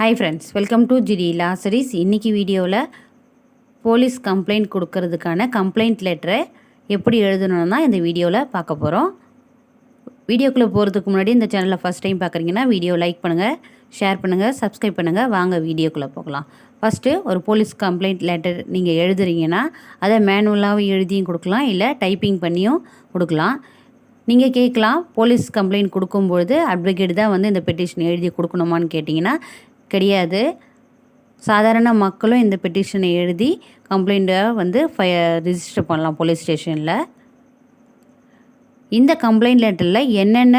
Hi friends welcome to GT லாசரிஸ் இன்றைக்கி வீடியோவில் police complaint கொடுக்கறதுக்கான கம்ப்ளைண்ட் லெட்டரை எப்படி எழுதணும்னு தான் இந்த வீடியோவில் பார்க்க போகிறோம் வீடியோக்குள்ளே போகிறதுக்கு முன்னாடி இந்த சேனலை ஃபஸ்ட் டைம் பார்க்குறீங்கன்னா வீடியோ லைக் பண்ணுங்கள் ஷேர் பண்ணுங்கள் சப்ஸ்கிரைப் பண்ணுங்கள் வாங்க வீடியோக்குள்ளே போகலாம். ஃபஸ்ட்டு ஒரு போலீஸ் கம்ப்ளைண்ட் லெட்டர் நீங்கள் எழுதுறீங்கன்னா அதை மேனுவலாகவும் எழுதியும் கொடுக்கலாம் இல்லை டைப்பிங் பண்ணியும் கொடுக்கலாம். நீங்கள் கேட்கலாம் போலீஸ் கம்ப்ளைண்ட் கொடுக்கும்பொழுது அட்வொகேட் தான் வந்து இந்த பெட்டிஷன் எழுதி கொடுக்கணுமான்னு கேட்டிங்கன்னா கிடையாது. சாதாரண மக்களும் இந்த பெட்டிஷனை எழுதி கம்ப்ளைண்ட்டை வந்து ஃபை ரிஜிஸ்டர் பண்ணலாம் போலீஸ் ஸ்டேஷனில் இந்த கம்ப்ளைண்ட் லெட்டரில் என்னென்ன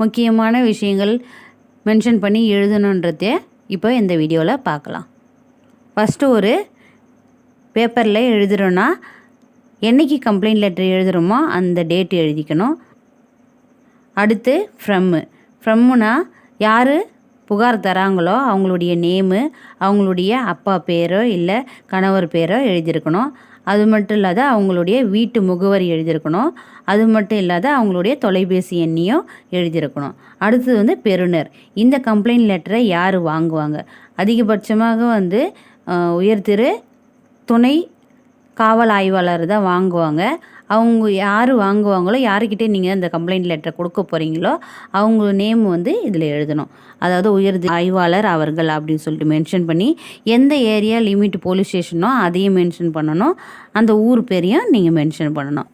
முக்கியமான விஷயங்கள் மென்ஷன் பண்ணி எழுதணுன்றதே இப்போ இந்த வீடியோவில் பார்க்கலாம். ஃபஸ்ட்டு ஒரு பேப்பரில் எழுதுகிறோன்னா என்றைக்கு கம்ப்ளைண்ட் லெட்டர் எழுதுகிறோமோ அந்த டேட் எழுதிக்கணும். அடுத்து ஃப்ரம்மு ஃப்ரம்முனா யார் புகார் தராங்களோ அவங்களுடைய நேமு அவங்களுடைய அப்பா பேரோ இல்லை கணவர் பேரோ எழுதியிருக்கணும். அது மட்டும் இல்லாத அவங்களுடைய வீட்டு முகவரி எழுதியிருக்கணும். அது மட்டும் இல்லாத அவங்களுடைய தொலைபேசி எண்ணையும் எழுதியிருக்கணும். அடுத்தது வந்து பெறுநர். இந்த கம்ப்ளைண்ட் லெட்டரை யார் வாங்குவாங்க? அதிகபட்சமாக வந்து உயர்திரு துணை காவல் ஆய்வாளர் தான் வாங்குவாங்க. அவங்க யார் வாங்குவாங்களோ யாருக்கிட்டே நீங்கள் அந்த கம்ப்ளைண்ட் லெட்டர் கொடுக்க போகிறீங்களோ அவங்க நேம் வந்து இதில் எழுதணும். அதாவது உயர் ஆய்வாளர் அவர்கள் அப்படின்னு சொல்லிட்டு மென்ஷன் பண்ணி எந்த ஏரியா லிமிட் போலீஸ் ஸ்டேஷனோ அதையும் மென்ஷன் பண்ணணும். அந்த ஊர் பேரையும் நீங்கள் மென்ஷன் பண்ணணும்.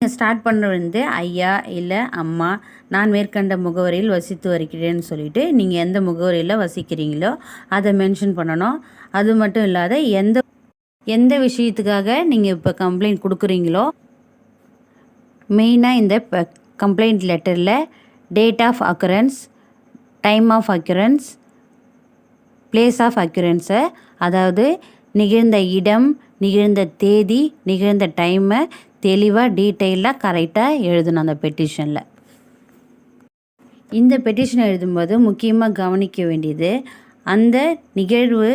நீங்கள் ஸ்டார்ட் பண்ணுறது வந்து ஐயா இல்லை அம்மா நான் மேற்கண்ட முகவரியில் வசித்து வருகிறேன்னு சொல்லிட்டு நீங்கள் எந்த முகவரியில் வசிக்கிறீங்களோ அதை மென்ஷன் பண்ணணும். அது மட்டும் இல்லாத எந்த எந்த விஷயத்துக்காக நீங்கள் இப்போ கம்ப்ளைண்ட் கொடுக்குறீங்களோ மெயினாக இந்த கம்ப்ளைண்ட் லெட்டரில் date of occurrence time of occurrence place of அக்யூரன்ஸை அதாவது நிகழ்ந்த இடம் நிகழ்ந்த தேதி நிகழ்ந்த டைமை தெளிவாக டீட்டெயிலாக கரெக்டாக எழுதணும் அந்த பெட்டிஷனில் இந்த பெட்டிஷன் எழுதும்போது முக்கியமாக கவனிக்க வேண்டியது அந்த நிகழ்வு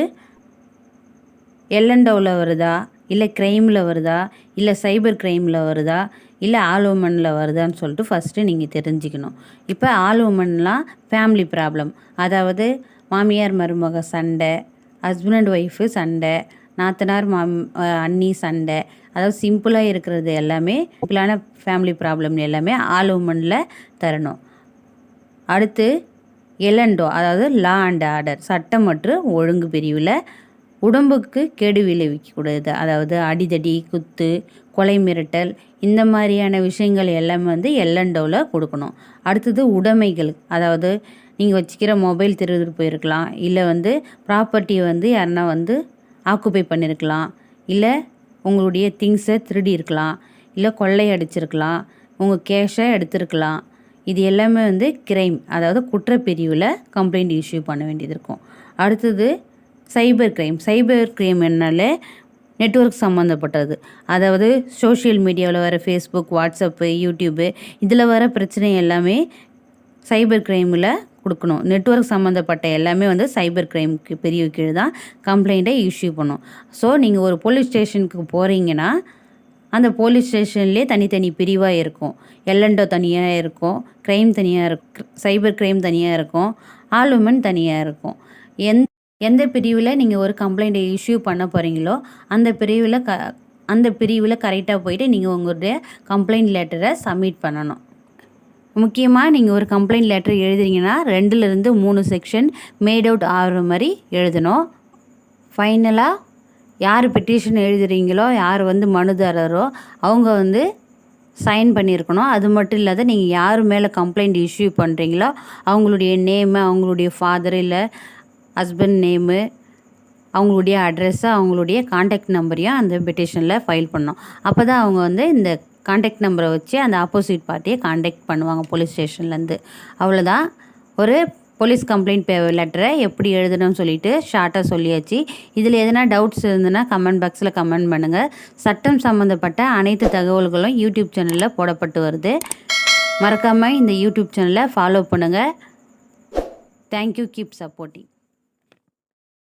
எல்லண்டோவில் வருதா இல்லை க்ரைமில் வருதா இல்லை சைபர் க்ரைமில் வருதா இல்லை ஆல் உமனில் வருதான்னு சொல்லிட்டு ஃபஸ்ட்டு நீங்கள் தெரிஞ்சுக்கணும். இப்போ ஆல் உமன்லாம் ஃபேமிலி ப்ராப்ளம் அதாவது மாமியார் மருமக சண்டை ஹஸ்பண்ட் அண்ட் ஒய்ஃபு சண்டை நாத்தனார் மாம் அண்ணி சண்டை அதாவது சிம்பிளாக இருக்கிறது எல்லாமே சிம்பிளான ஃபேமிலி ப்ராப்ளம் எல்லாமே ஆல் உமனில் தரணும். அடுத்து எலண்டோ அதாவது லா அண்ட் ஆர்டர் சட்டம் மற்றும் ஒழுங்கு பிரிவில் உடம்புக்கு கெடு விளைவிக்கக்கூடாது. அதாவது அடிதடி குத்து கொலை மிரட்டல் இந்த மாதிரியான விஷயங்கள் எல்லாமே வந்து எல்லண்டோவில் கொடுக்கணும். அடுத்தது உடைமைகள். அதாவது நீங்கள் வச்சுக்கிற மொபைல் திருடு போயிருக்கலாம். இல்லை வந்து ப்ராப்பர்ட்டியை வந்து யாருன்னா வந்து ஆக்குப்பை பண்ணியிருக்கலாம் இல்லை உங்களுடைய திங்ஸை திருடி இருக்கலாம் இல்லை கொள்ளை அடிச்சிருக்கலாம். உங்கள் கேஷை எடுத்திருக்கலாம். இது எல்லாமே வந்து கிரைம் அதாவது குற்றப்பிரிவில் கம்ப்ளைண்ட் இஷ்யூ பண்ண வேண்டியது இருக்கும். அடுத்தது சைபர் கிரைம். சைபர் கிரைம் என்னாலே நெட்ஒர்க் சம்மந்தப்பட்டது. அதாவது சோஷியல் மீடியாவில் வர ஃபேஸ்புக் வாட்ஸ்அப்பு யூடியூப்பு இதில் வர பிரச்சனை எல்லாமே சைபர் கிரைமில் கொடுக்கணும். நெட்ஒர்க் சம்மந்தப்பட்ட எல்லாமே வந்து சைபர் கிரைமுக்கு பெரிய கீழ் தான் கம்ப்ளைண்ட்டை இஷ்யூ பண்ணும். ஸோ நீங்கள் ஒரு போலீஸ் ஸ்டேஷனுக்கு போகிறீங்கன்னா அந்த போலீஸ் ஸ்டேஷன்லேயே தனித்தனி பிரிவாக இருக்கும். எல்என்டோ தனியாக இருக்கும் க்ரைம் தனியாக இருக்கும் சைபர் க்ரைம் தனியாக இருக்கும் ஆல் உமன் தனியாக இருக்கும். எந்த எந்த பிரிவில் நீங்கள் ஒரு கம்ப்ளைண்ட்டை இஷ்யூ பண்ண போகிறீங்களோ அந்த பிரிவில் க அந்த பிரிவில் கரெக்டாக போயிட்டு நீங்கள் உங்களுடைய கம்ப்ளைண்ட் லெட்டரை சப்மிட் பண்ணணும். முக்கியமாக நீங்கள் ஒரு கம்ப்ளைண்ட் லெட்டர் எழுதுறீங்கன்னா ரெண்டுலேருந்து மூணு செக்ஷன் மேட் அவுட் ஆகிற மாதிரி எழுதணும். ஃபைனலாக யார் பெட்டிஷன் எழுதுறீங்களோ யார் வந்து மனுதாரரோ அவங்க வந்து சைன் பண்ணியிருக்கணும். அது மட்டும் இல்லாத நீங்கள் யார் மேலே கம்ப்ளைண்ட் இஷ்யூ பண்ணுறீங்களோ அவங்களுடைய நேமு அவங்களுடைய ஃபாதர் இல்லை ஹஸ்பண்ட் நேமு அவங்களுடைய அட்ரெஸ்ஸு அவங்களுடைய காண்டாக்ட் நம்பரையும் அந்த பெட்டிஷனில் ஃபைல் பண்ணோம். அப்போ தான் அவங்க வந்து இந்த காண்டாக்ட் நம்பரை வச்சு அந்த ஆப்போசிட் பார்ட்டியை காண்டாக்ட் பண்ணுவாங்க போலீஸ் ஸ்டேஷன்லேருந்து அவ்வளோதான் ஒரு போலீஸ் கம்ப்ளைண்ட் பே லெட்டரை எப்படி எழுதணும்னு சொல்லிட்டு ஷார்ட்டாக சொல்லியாச்சு. இதில் எதனா டவுட்ஸ் இருந்ததுன்னா கமெண்ட் பாக்ஸில் கமெண்ட் பண்ணுங்கள் சட்டம் சம்மந்தப்பட்ட அனைத்து தகவல்களும் யூடியூப் சேனலில் போடப்பட்டு வருது. மறக்காமல் இந்த யூடியூப் சேனலை ஃபாலோ பண்ணுங்கள் தேங்க்யூ கீப் சப்போர்ட்டிங்